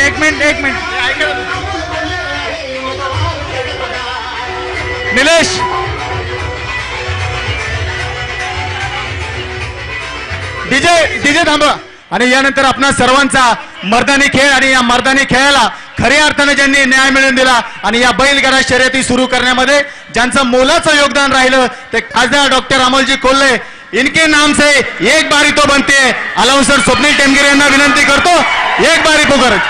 एक मिनिट एक मिनिट. एक मिनिट निलेश! डीजे डीजे थांबा. आणि यानंतर आपणा सर्वांचा मर्दानी खेळ आणि या मर्दानी खेळाला खऱ्या अर्थाने ज्यांनी न्याय मिळवून दिला आणि या बैलगाडा शर्यती सुरू करण्यामध्ये ज्यांचं मोलाचं योगदान राहिलं ते खासदार डॉक्टर अमोलजी कोल्हे. इनके नाम से एक बारी तो बनते. अलाउन्सर स्वप्नील टेमगिरे यांना विनंती करतो. एक बारी तो करत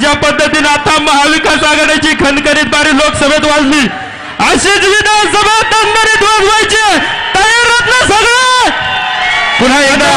ज्या पद्धतीने आता महाविकास आघाडीची खणखणीत बारी लोकसभेत वाजली अशीच विधानसभा दणदणीत वाजवायची तयार आहेत पुन्हा एकदा